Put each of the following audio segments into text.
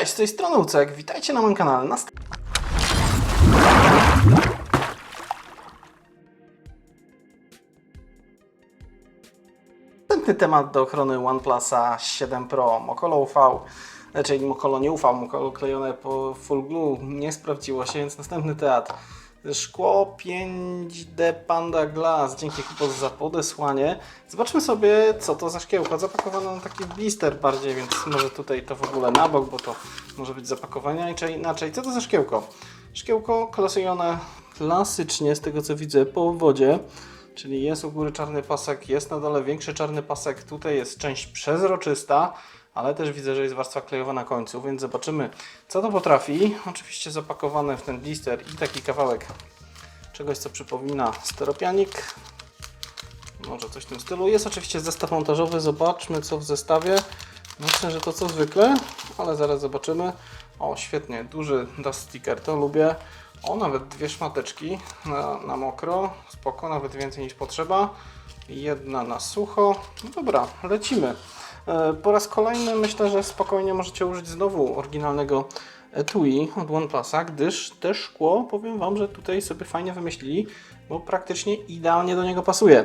Cześć, z tej strony Ucek, witajcie na moim kanale. Nast- Następny temat do ochrony OnePlusa 7 Pro Mokolo UV, czyli Mokolo nie UV, Mokolo klejone po full glue nie sprawdziło się, więc następny teatr. Szkło 5D Panda Glass, dzięki Kupos za podesłanie. Zobaczmy sobie co to za szkiełko, zapakowane na taki blister bardziej, więc może tutaj to w ogóle na bok, bo to może być zapakowanie inaczej. Co to za szkiełko? Szkiełko klasujone klasycznie z tego co widzę po wodzie. Czyli jest u góry czarny pasek, jest na dole większy czarny pasek, tutaj jest część przezroczysta, ale też widzę, że jest warstwa klejowa na końcu, więc zobaczymy co to potrafi. Oczywiście zapakowane w ten blister i taki kawałek czegoś, co przypomina steropianik. Może coś w tym stylu. Jest oczywiście zestaw montażowy, zobaczmy co w zestawie. Myślę, że to co zwykle, ale zaraz zobaczymy. O, świetnie, duży dust sticker, to lubię. O, nawet dwie szmateczki na, na mokro, spoko, nawet więcej niż potrzeba. Jedna na sucho. No dobra, lecimy. E, Po raz kolejny myślę, że spokojnie możecie użyć znowu oryginalnego etui od OnePlusa, gdyż te szkło, powiem Wam, że tutaj sobie fajnie wymyślili, bo praktycznie idealnie do niego pasuje.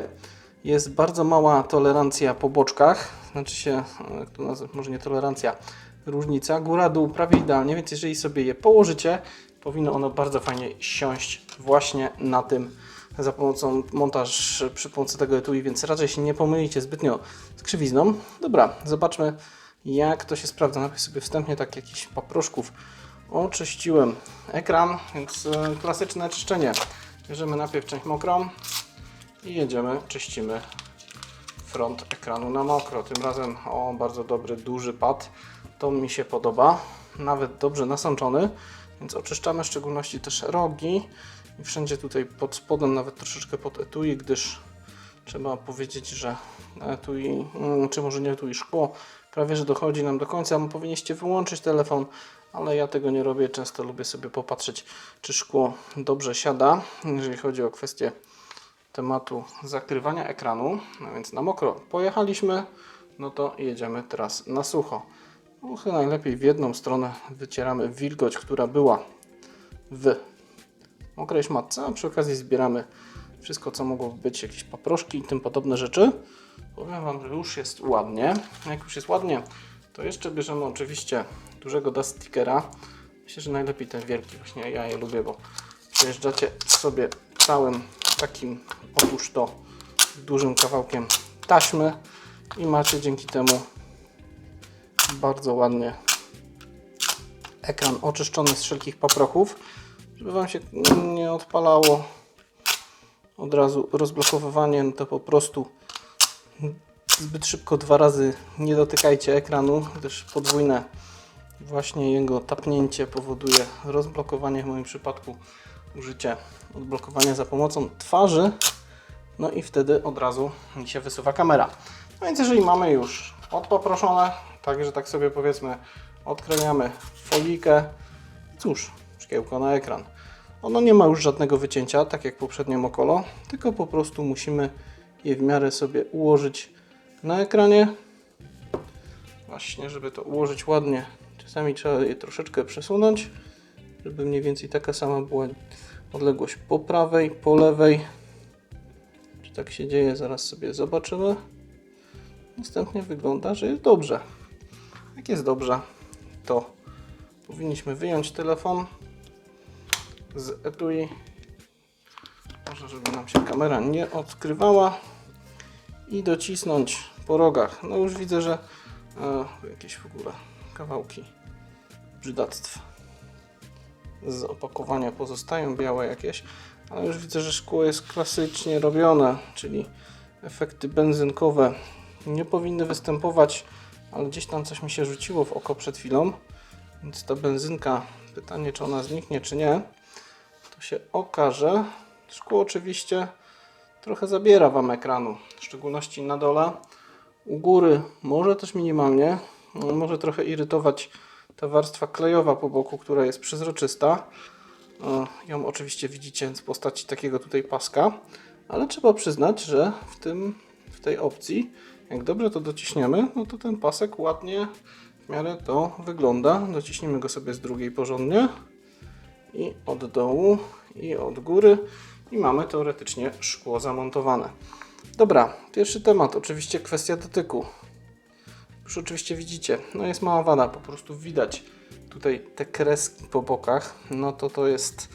Jest bardzo mała tolerancja po boczkach, znaczy się, e, jak to nazwać, może nie tolerancja, różnica, góra-dół prawie idealnie, więc jeżeli sobie je położycie, powinno ono bardzo fajnie siąść właśnie na tym za pomocą montaż przy pomocy tego etui, więc raczej się nie pomylicie zbytnio z krzywizną. Dobra, zobaczmy jak to się sprawdza. Najpierw sobie wstępnie tak jakiś paproszków oczyściłem ekran, więc e, klasyczne czyszczenie. Bierzemy najpierw część mokrą i jedziemy, czyścimy front ekranu na mokro. Tym razem o bardzo dobry, duży pad. To mi się podoba. Nawet dobrze nasączony, więc oczyszczamy w szczególności też rogi i wszędzie tutaj pod spodem, nawet troszeczkę pod etui, gdyż trzeba powiedzieć, że etui, mm, czy może nie etui, szkło prawie że dochodzi nam do końca. Powinniście wyłączyć telefon, ale ja tego nie robię. Często lubię sobie popatrzeć, czy szkło dobrze siada, jeżeli chodzi o kwestię tematu zakrywania ekranu. No więc na mokro pojechaliśmy, no to jedziemy teraz na sucho. No, chyba najlepiej w jedną stronę wycieramy wilgoć, która była w mokrej szmatce, a przy okazji zbieramy wszystko, co mogło być, jakieś paproszki i tym podobne rzeczy. Powiem Wam, że już jest ładnie. Jak już jest ładnie, to jeszcze bierzemy oczywiście dużego dust stickera. Myślę, że najlepiej ten wielki, właśnie ja je lubię, bo przejeżdżacie sobie całym takim, otóż to dużym kawałkiem taśmy i macie dzięki temu bardzo ładnie ekran oczyszczony z wszelkich paprochów, żeby Wam się nie odpalało od razu rozblokowywanie, no to po prostu zbyt szybko dwa razy nie dotykajcie ekranu, gdyż podwójne właśnie jego tapnięcie powoduje rozblokowanie, w moim przypadku użycie odblokowania za pomocą twarzy, no i wtedy od razu mi się wysuwa kamera. No więc jeżeli mamy już odpoproszone, także tak sobie powiedzmy odkręcamy folikę, cóż, szkiełko na ekran. Ono nie ma już żadnego wycięcia, tak jak poprzednie Mokolo, tylko po prostu musimy je w miarę sobie ułożyć na ekranie. Właśnie, żeby to ułożyć ładnie, czasami trzeba je troszeczkę przesunąć, żeby mniej więcej taka sama była odległość po prawej, po lewej. Czy tak się dzieje, zaraz sobie zobaczymy. Następnie wygląda, że jest dobrze. Jak jest dobrze, to powinniśmy wyjąć telefon z etui. Może, żeby nam się kamera nie odkrywała i docisnąć po rogach. No już widzę, że e, jakieś w ogóle kawałki brzydactw z opakowania pozostają, białe jakieś, ale już widzę, że szkło jest klasycznie robione, czyli efekty benzynkowe nie powinny występować, ale gdzieś tam coś mi się rzuciło w oko przed chwilą, więc ta benzynka, pytanie czy ona zniknie czy nie, się okaże. Szkło oczywiście trochę zabiera Wam ekranu, w szczególności na dole. U góry może też minimalnie, może trochę irytować ta warstwa klejowa po boku, która jest przezroczysta. E, Ją oczywiście widzicie w postaci takiego tutaj paska, ale trzeba przyznać, że w, tym, w tej opcji, jak dobrze to dociśniemy, no to ten pasek ładnie w miarę to wygląda. Dociśnijmy go sobie z drugiej porządnie. I od dołu, i od góry. I mamy teoretycznie szkło zamontowane. Dobra, pierwszy temat, oczywiście kwestia dotyku. Już oczywiście widzicie, no jest mała wada, po prostu widać tutaj te kreski po bokach, no to to jest,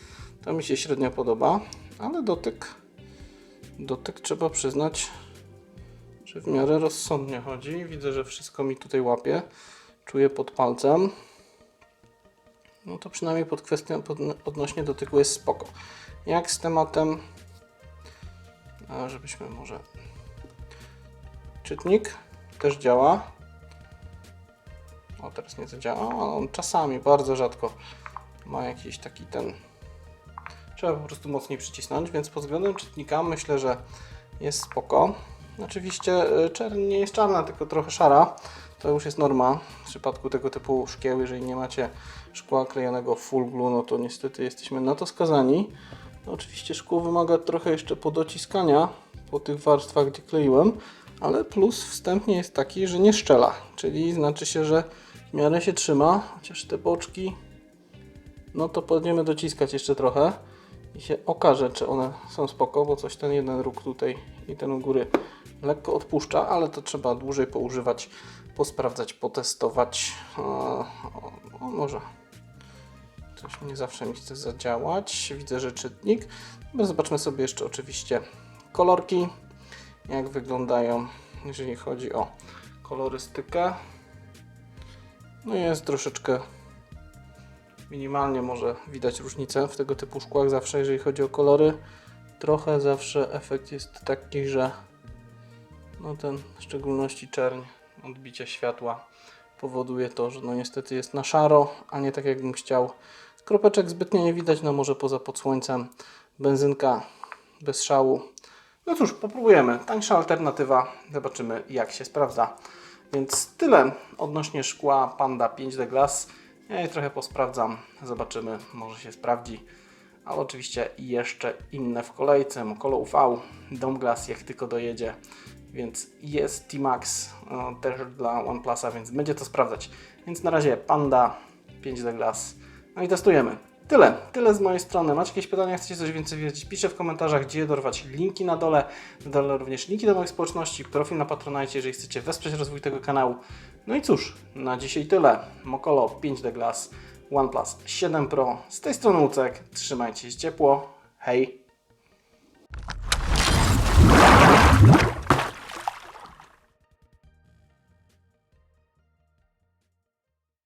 to mi się średnio podoba, ale dotyk, dotyk trzeba przyznać, że w miarę rozsądnie chodzi. Widzę, że wszystko mi tutaj łapie, czuję pod palcem. No to przynajmniej pod kwestią pod, odnośnie dotyku jest spoko. Jak z tematem, a żebyśmy może czytnik też działa. O, teraz nie zadziała, ale on czasami, bardzo rzadko ma jakiś taki ten. Trzeba po prostu mocniej przycisnąć, więc pod względem czytnika myślę, że jest spoko. Oczywiście y, czerń nie jest czarna, tylko trochę szara. To już jest norma w przypadku tego typu szkieł. Jeżeli nie macie szkła klejonego full glue, no to niestety jesteśmy na to skazani. No, oczywiście szkło wymaga trochę jeszcze podociskania po tych warstwach, gdzie kleiłem, ale plus wstępnie jest taki, że nie szczela, czyli znaczy się, że w miarę się trzyma, chociaż te boczki, no to będziemy dociskać jeszcze trochę i się okaże, czy one są spoko, bo coś ten jeden róg tutaj i ten u góry lekko odpuszcza, ale to trzeba dłużej poużywać, posprawdzać, potestować. O, o, może coś nie zawsze mi chce zadziałać. Widzę, że czytnik. Zobaczmy sobie jeszcze oczywiście kolorki, jak wyglądają, jeżeli chodzi o kolorystykę. No jest troszeczkę minimalnie może widać różnicę w tego typu szkłach zawsze, jeżeli chodzi o kolory. Trochę zawsze efekt jest taki, że no ten w szczególności czerń odbicia światła powoduje to, że no niestety jest na szaro, a nie tak jakbym chciał. Kropeczek zbytnio nie widać, no może poza pod słońcem. Benzynka bez szału. No cóż, popróbujemy. Tańsza alternatywa. Zobaczymy jak się sprawdza. Więc tyle odnośnie szkła Panda 5D Glass. Ja je trochę posprawdzam. Zobaczymy, może się sprawdzi. Ale oczywiście jeszcze inne w kolejce. Mokolo UV, Dome Glass jak tylko dojedzie. Więc jest T-Max e, też dla OnePlusa, więc będzie to sprawdzać. Więc na razie Panda 5D Glass. No i testujemy. Tyle, tyle z mojej strony. Macie jakieś pytania, chcecie coś więcej wiedzieć? Piszcie w komentarzach, gdzie dorwać linki na dole. Na dole również linki do moich społeczności, profil na Patronite, jeżeli chcecie wesprzeć rozwój tego kanału. No i cóż, na dzisiaj tyle. Mokolo 5D Glass, OnePlus 7 Pro. Z tej strony Łucek. Trzymajcie się ciepło. Hej!